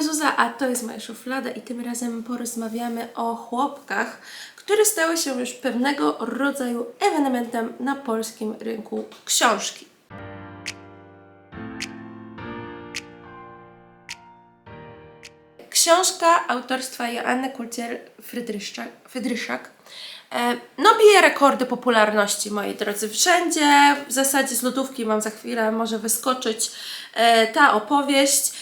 Zuza, a to jest moja szuflada i tym razem porozmawiamy o chłopkach, które stały się już pewnego rodzaju ewenementem na polskim rynku książki. Książka autorstwa Joanny Kulcier-Frydryszczak Frydryszak, e, no bije rekordy popularności, moi drodzy, wszędzie. W zasadzie z lodówki mam za chwilę, może wyskoczyć e, ta opowieść.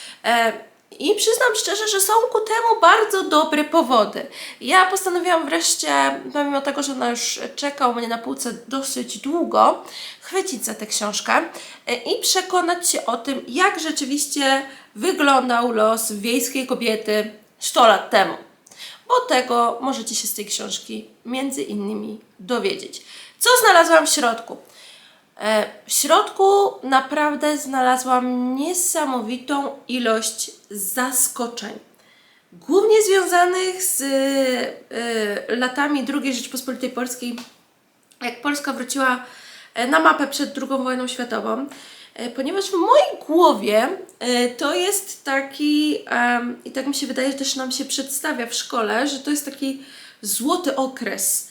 I przyznam szczerze, że są ku temu bardzo dobre powody. Ja postanowiłam wreszcie, pomimo tego, że ona już czeka u mnie na półce dosyć długo, chwycić za tę książkę e, i przekonać się o tym, jak rzeczywiście wyglądał los wiejskiej kobiety 100 lat temu. Bo tego możecie się z tej książki między innymi dowiedzieć. Co znalazłam w środku? E, W środku naprawdę znalazłam niesamowitą ilość zaskoczeń. Głównie związanych z e, latami II Rzeczpospolitej Polskiej, jak Polska wróciła e, na mapę przed II wojną światową, e, ponieważ w mojej głowie e, to jest taki, i tak mi się wydaje, że też nam się przedstawia w szkole, że to jest taki złoty okres.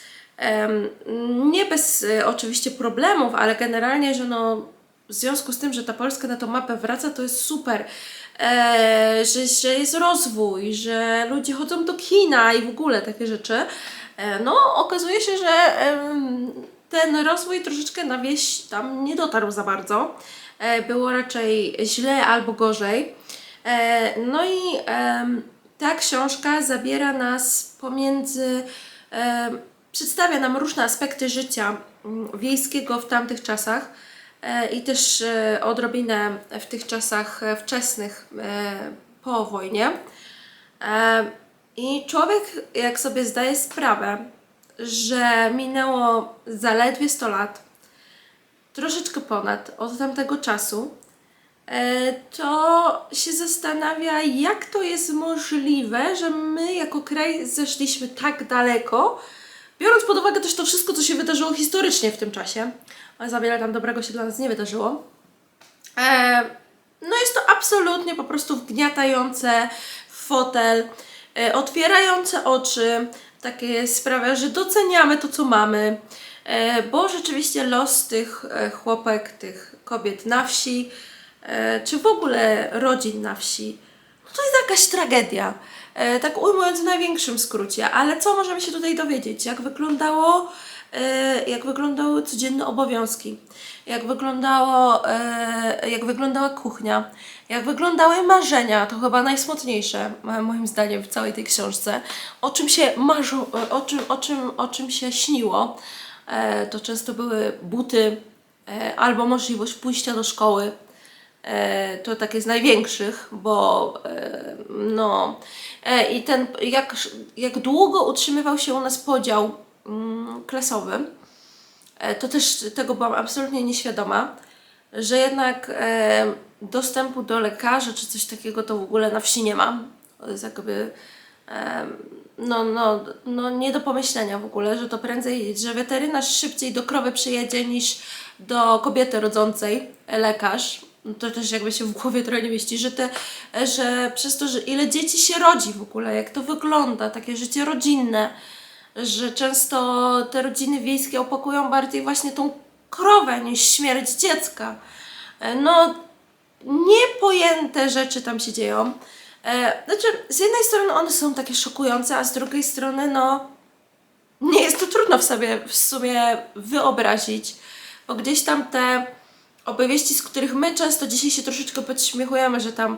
Nie bez e, oczywiście problemów, ale generalnie, że no, w związku z tym, że ta Polska na tą mapę wraca, to jest super. E, że, że jest rozwój, że ludzie chodzą do kina i w ogóle takie rzeczy. E, no, okazuje się, że ten rozwój troszeczkę na wieś tam nie dotarł za bardzo. E, było raczej źle albo gorzej. No i ta książka zabiera nas pomiędzy przedstawia nam różne aspekty życia mm, wiejskiego w tamtych czasach e, i też e, odrobinę w tych czasach e, wczesnych po wojnie. I człowiek, jak sobie zdaje sprawę, że minęło zaledwie 100 lat, troszeczkę ponad od tamtego czasu, to się zastanawia, jak to jest możliwe, że my jako kraj zeszliśmy tak daleko, biorąc pod uwagę też to wszystko, co się wydarzyło historycznie w tym czasie, a za wiele tam dobrego się dla nas nie wydarzyło. E, no jest to absolutnie po prostu wgniatające w fotel, e, otwierające oczy, takie sprawia, że doceniamy to, co mamy, e, bo rzeczywiście los tych e, chłopek, tych kobiet na wsi, e, czy w ogóle rodzin na wsi, no to jest jakaś tragedia. E, tak ujmując w największym skrócie, ale co możemy się tutaj dowiedzieć? Jak wyglądało, e, jak wyglądały codzienne obowiązki, jak, wyglądało, e, jak wyglądała kuchnia, jak wyglądały marzenia, to chyba najsmutniejsze moim zdaniem w całej tej książce, o czym się marzą, e, o czym, o czym, o czym się śniło. To często były buty albo możliwość pójścia do szkoły. E, to takie z największych, bo e, no e, i ten, jak, jak długo utrzymywał się u nas podział mm, klasowy, to też tego byłam absolutnie nieświadoma, że jednak dostępu do lekarza czy coś takiego to w ogóle na wsi nie ma. To jest jakby no, no, no nie do pomyślenia w ogóle, że to prędzej, że weterynarz szybciej do krowy przyjedzie niż do kobiety rodzącej lekarz. No To też jakby się w głowie trochę nie mieści, że, te, że przez to, że ile dzieci się rodzi w ogóle, jak to wygląda, takie życie rodzinne, że często te rodziny wiejskie opakują bardziej właśnie tą krowę niż śmierć dziecka. E, No, niepojęte rzeczy tam się dzieją. E, Znaczy, z jednej strony one są takie szokujące, a z drugiej strony, no, nie jest to trudno w sobie w sumie wyobrazić, bo gdzieś tam te opowieści, z których my często dzisiaj się troszeczkę podśmiechujemy, że tam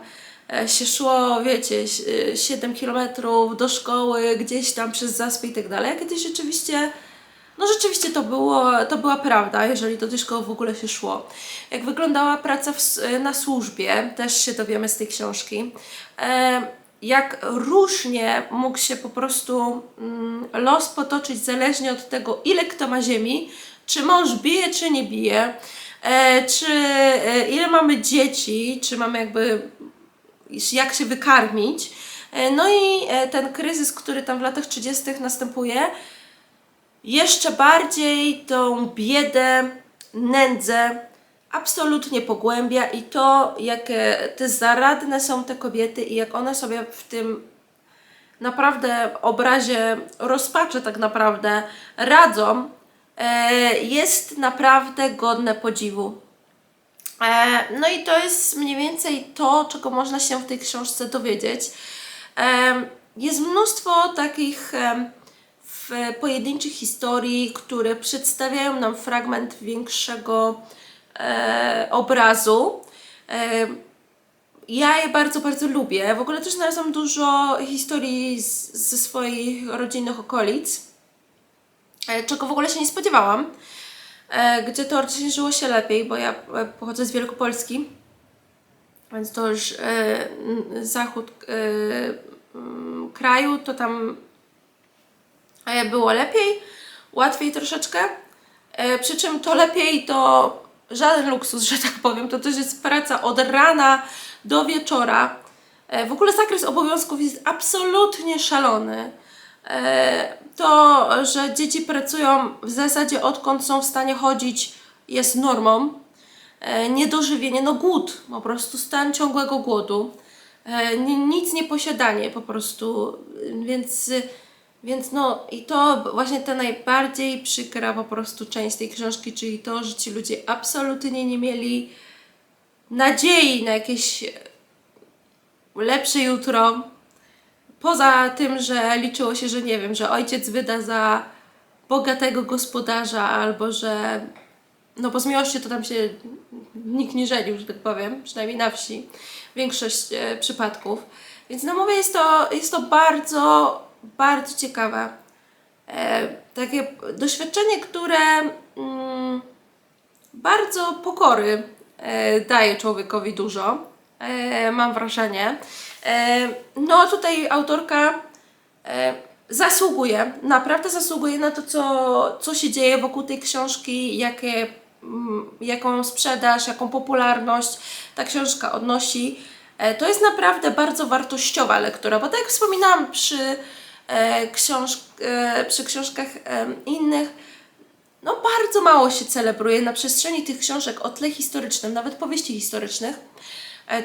e, się szło, wiecie, s- e, 7 kilometrów do szkoły, gdzieś tam przez zaspy i tak dalej. Kiedyś rzeczywiście, no rzeczywiście to, było, to była prawda, jeżeli do tej szkoły w ogóle się szło. Jak wyglądała praca w, s- na służbie, też się dowiemy z tej książki. E, jak różnie mógł się po prostu mm, los potoczyć zależnie od tego, ile kto ma ziemi, czy mąż bije, czy nie bije, e, czy e, ile mamy dzieci, czy mamy jakby jak się wykarmić. E, No i e, ten kryzys, który tam w latach 30. następuje, jeszcze bardziej tą biedę, nędzę, absolutnie pogłębia i to, jakie te zaradne są te kobiety i jak one sobie w tym naprawdę obrazie rozpaczy tak naprawdę radzą, e, jest naprawdę godne podziwu. E, no i to jest mniej więcej to, czego można się w tej książce dowiedzieć. Em, Jest mnóstwo takich pojedynczych historii, które przedstawiają nam fragment większego e, obrazu. E, ja je bardzo, bardzo lubię. W ogóle też znalazłam dużo historii z, ze swoich rodzinnych okolic, e, czego w ogóle się nie spodziewałam, e, gdzie teoretycznie żyło się lepiej, bo ja e, pochodzę z Wielkopolski, więc to już e, zachód e, kraju, to tam e, było lepiej, łatwiej troszeczkę. E, przy czym to lepiej to żaden luksus, że tak powiem. To też jest praca od rana do wieczora. E, w ogóle zakres obowiązków jest absolutnie szalony. To, że dzieci pracują w zasadzie odkąd są w stanie chodzić, jest normą. E, niedożywienie, no głód, po prostu stan ciągłego głodu. E, ni- nic nie posiadanie po prostu, więc, więc no i to właśnie ta najbardziej przykra po prostu część tej książki, czyli to, że ci ludzie absolutnie nie mieli nadziei na jakieś lepsze jutro. Poza tym, że liczyło się, że nie wiem, że ojciec wyda za bogatego gospodarza albo że no bo z miłości to tam się nikt nie żenił, że tak powiem, przynajmniej na wsi, większość e, przypadków. Więc no mówię, jest to, jest to bardzo, bardzo ciekawe. E, takie doświadczenie, które mm, bardzo pokory e, daje człowiekowi dużo, e, mam wrażenie. E, no tutaj autorka e, zasługuje, naprawdę zasługuje na to, co, co się dzieje wokół tej książki, jakie, mm, jaką sprzedaż, jaką popularność ta książka odnosi. E, To jest naprawdę bardzo wartościowa lektura, bo tak jak wspominałam przy, książ- przy książkach innych, no bardzo mało się celebruje na przestrzeni tych książek o tle historycznym, nawet powieści historycznych,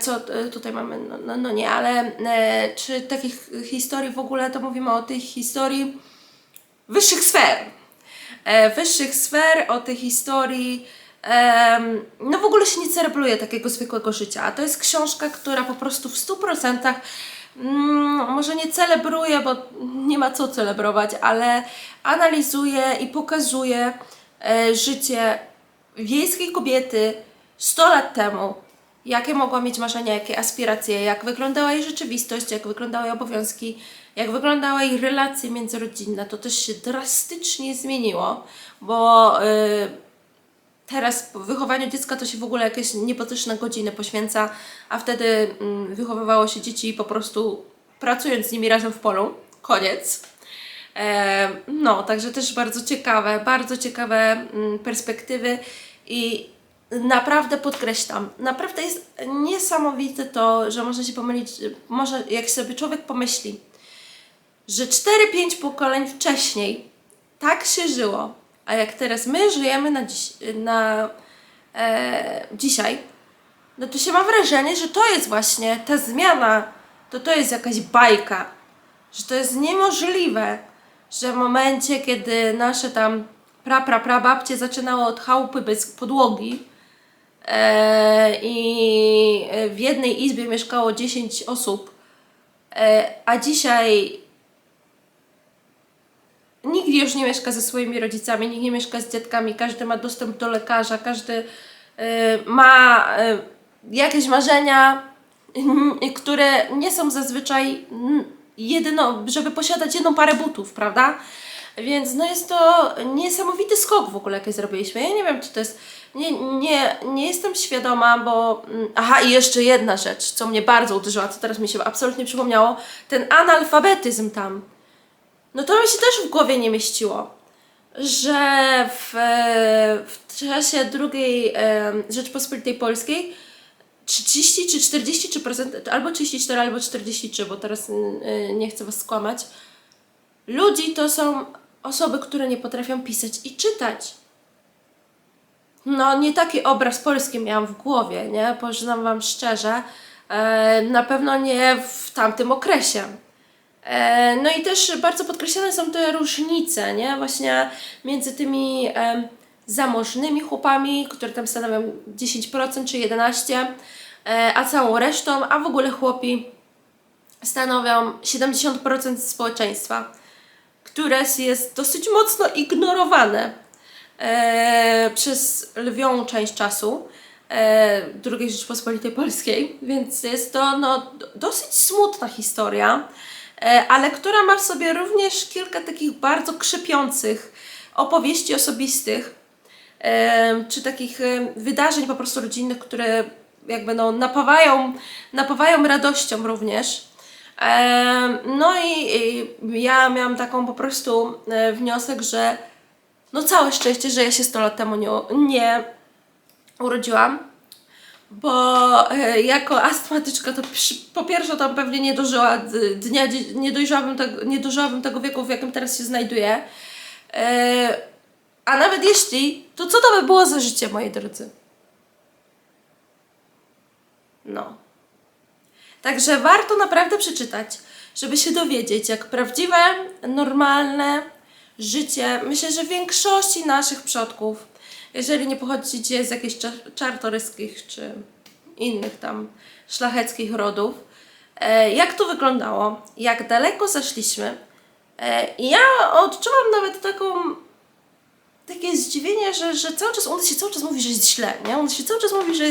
co e, tutaj mamy, no, no, no nie, ale e, czy takich historii w ogóle, to mówimy o tej historii wyższych sfer. E, wyższych sfer, o tej historii, no w ogóle się nie celebruje takiego zwykłego życia, a to jest książka, która po prostu w 100% mm, może nie celebruje, bo nie ma co celebrować, ale analizuje i pokazuje e, życie wiejskiej kobiety 100 lat temu, jakie mogła mieć marzenia, jakie aspiracje, jak wyglądała jej rzeczywistość, jak wyglądały jej obowiązki, jak wyglądały jej relacje międzyrodzinne. To też się drastycznie zmieniło, bo y, teraz po wychowaniu dziecka to się w ogóle jakieś niepotyczne godziny poświęca, a wtedy mm, wychowywało się dzieci po prostu pracując z nimi razem w polu. Koniec. E, no, także też bardzo ciekawe, bardzo ciekawe mm, perspektywy i naprawdę podkreślam, naprawdę jest niesamowite to, że można się pomylić, że może jak sobie człowiek pomyśli, że 4-5 pokoleń wcześniej tak się żyło, a jak teraz my żyjemy na, dziś, na e, dzisiaj, no to się ma wrażenie, że to jest właśnie ta zmiana, to to jest jakaś bajka, że to jest niemożliwe, że w momencie, kiedy nasze tam pra, pra, pra babcie zaczynały od chałupy bez podłogi i w jednej izbie mieszkało 10 osób, e, a dzisiaj nikt już nie mieszka ze swoimi rodzicami, nikt nie mieszka z dziadkami, każdy ma dostęp do lekarza, każdy ma jakieś marzenia, y, które nie są zazwyczaj mm, jedyno, żeby posiadać jedną parę butów, prawda? Więc no jest to niesamowity skok w ogóle, jaki zrobiliśmy. Ja nie wiem, czy to jest. Nie, nie, nie jestem świadoma, bo. mm, Aha, i jeszcze jedna rzecz, co mnie bardzo uderzyła, co teraz mi się absolutnie przypomniało. Ten analfabetyzm tam no to mi się też w głowie nie mieściło, że w, w czasie II e, Rzeczpospolitej Polskiej 30 czy 43 procent, albo 34, albo 43, bo teraz e, nie chcę Was skłamać, ludzi to są osoby, które nie potrafią pisać i czytać. no nie taki obraz polski miałam w głowie, nie? Poznam Wam szczerze. E, na pewno nie w tamtym okresie. E, no i też bardzo podkreślane są te różnice, nie? Właśnie między tymi em, zamożnymi chłopami, które tam stanowią 10% czy 11%, e, a całą resztą, a w ogóle chłopi stanowią 70% społeczeństwa, które jest dosyć mocno ignorowane e, przez lwią część czasu e, II Rzeczpospolitej Polskiej, więc jest to no, dosyć smutna historia, e, ale która ma w sobie również kilka takich bardzo krzepiących opowieści osobistych, e, czy takich e, wydarzeń po prostu rodzinnych, które jakby no, napawają, napawają radością również. No i, ja miałam taką po prostu e, wniosek, że no całe szczęście, że ja się 100 lat temu nie, nie urodziłam, bo e, jako astmatyczka to po pierwsze tam pewnie nie dożyła dnia, nie dojrzałabym, tego, nie dożyłabym tego wieku, w jakim teraz się znajduję. E, a nawet jeśli, to co to by było za życie, moi drodzy? No. Także warto naprawdę przeczytać, żeby się dowiedzieć, jak prawdziwe, normalne życie, myślę, że większości naszych przodków, jeżeli nie pochodzicie z jakichś cza- czartoryskich czy innych tam szlacheckich rodów, e, jak to wyglądało, jak daleko zaszliśmy. E, I ja odczułam nawet taką takie zdziwienie, że, że cały czas, on się cały czas mówi, że jest źle, nie? On się cały czas mówi, że,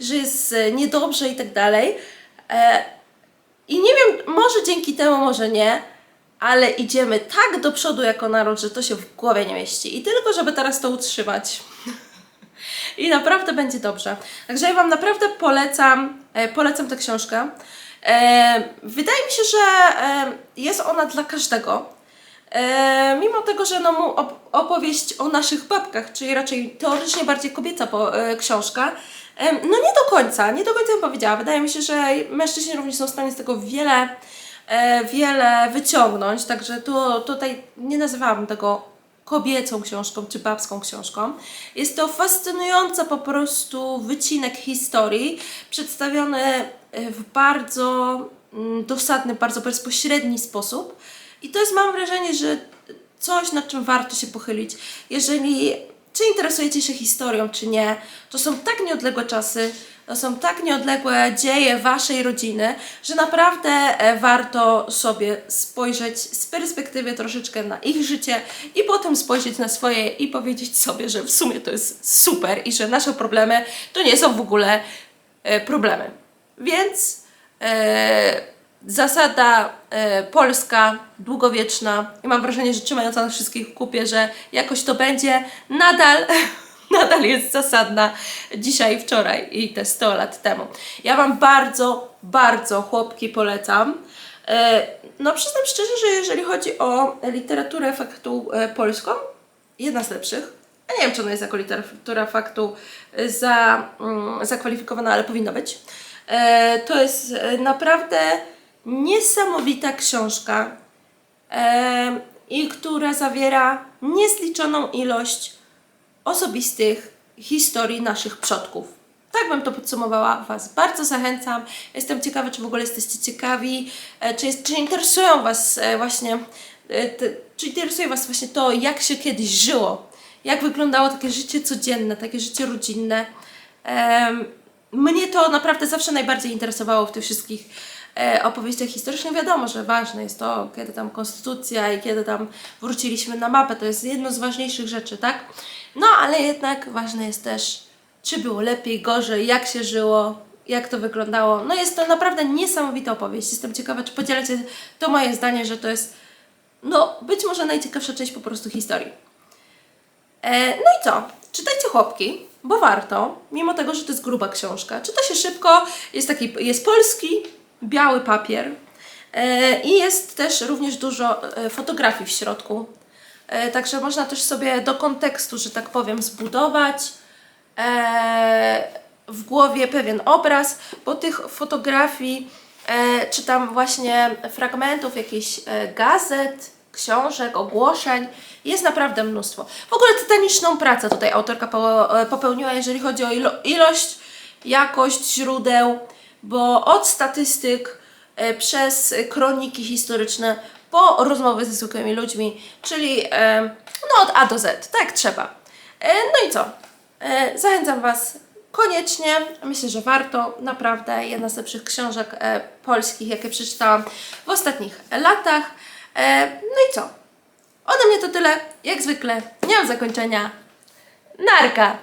że jest e, niedobrze i tak dalej. E, I nie wiem, może dzięki temu, może nie, ale idziemy tak do przodu jako naród, że to się w głowie nie mieści. I tylko, żeby teraz to utrzymać. I naprawdę będzie dobrze. Także ja Wam naprawdę polecam, e, polecam tę książkę. E, wydaje mi się, że jest ona dla każdego. E, mimo tego, że no, mu op- opowieść o naszych babkach, czyli raczej teoretycznie bardziej kobieca po, e, książka, no nie do końca, nie do końca bym powiedziała. Wydaje mi się, że mężczyźni również są w stanie z tego wiele, e, wiele wyciągnąć, także tu, tutaj nie nazywałabym tego kobiecą książką czy babską książką. Jest to fascynujący po prostu wycinek historii, przedstawiony e, w bardzo mm, dosadny, bardzo bezpośredni sposób. I to jest, mam wrażenie, że coś, nad czym warto się pochylić. Jeżeli czy interesujecie się historią, czy nie, to są tak nieodległe czasy, to są tak nieodległe dzieje waszej rodziny, że naprawdę e, warto sobie spojrzeć z perspektywy troszeczkę na ich życie i potem spojrzeć na swoje i powiedzieć sobie, że w sumie to jest super i że nasze problemy to nie są w ogóle e, problemy. Więc e, zasada e, polska, długowieczna i mam wrażenie, że trzymająca nas wszystkich w kupie, że jakoś to będzie, nadal, nadal jest zasadna dzisiaj, wczoraj i te 100 lat temu. Ja Wam bardzo, bardzo chłopki polecam. E, no przyznam szczerze, że jeżeli chodzi o literaturę faktu e, polską, jedna z lepszych. Ja nie wiem, czy ona jest jako literatura faktu e, za, mm, zakwalifikowana, ale powinna być. To jest naprawdę niesamowita książka e, i która zawiera niezliczoną ilość osobistych historii naszych przodków. Tak bym to podsumowała. Was bardzo zachęcam. Jestem ciekawa, czy w ogóle jesteście ciekawi, e, czy, jest, czy interesują Was e, właśnie, e, czy interesuje Was właśnie to, jak się kiedyś żyło, jak wyglądało takie życie codzienne, takie życie rodzinne. Mnie to naprawdę zawsze najbardziej interesowało w tych wszystkich opowieściach historycznych. Wiadomo, że ważne jest to, kiedy tam konstytucja i kiedy tam wróciliśmy na mapę. To jest jedno z ważniejszych rzeczy, tak? No, ale jednak ważne jest też, czy było lepiej, gorzej, jak się żyło, jak to wyglądało. No jest to naprawdę niesamowita opowieść. Jestem ciekawa, czy podzielacie to moje zdanie, że to jest, no, być może najciekawsza część po prostu historii. E, no i co? Czytajcie chłopki, bo warto, mimo tego, że to jest gruba książka. Czyta się szybko, jest taki, jest polski, biały papier e, i jest też również dużo e, fotografii w środku. E, także można też sobie do kontekstu, że tak powiem, zbudować w głowie pewien obraz, bo tych fotografii, czy tam właśnie fragmentów jakichś gazet, książek, ogłoszeń. Jest naprawdę mnóstwo. W ogóle tytaniczną pracę tutaj autorka po, popełniła, jeżeli chodzi o ilo, ilość, jakość źródeł, bo od statystyk e, przez kroniki historyczne po rozmowy ze zwykłymi ludźmi, czyli e, no od A do Z, tak trzeba. E, no i co? Zachęcam Was koniecznie, myślę, że warto, naprawdę jedna z lepszych książek polskich, jakie przeczytałam w ostatnich latach. No i co? Ode mnie to tyle, jak zwykle, nie mam zakończenia. Narka!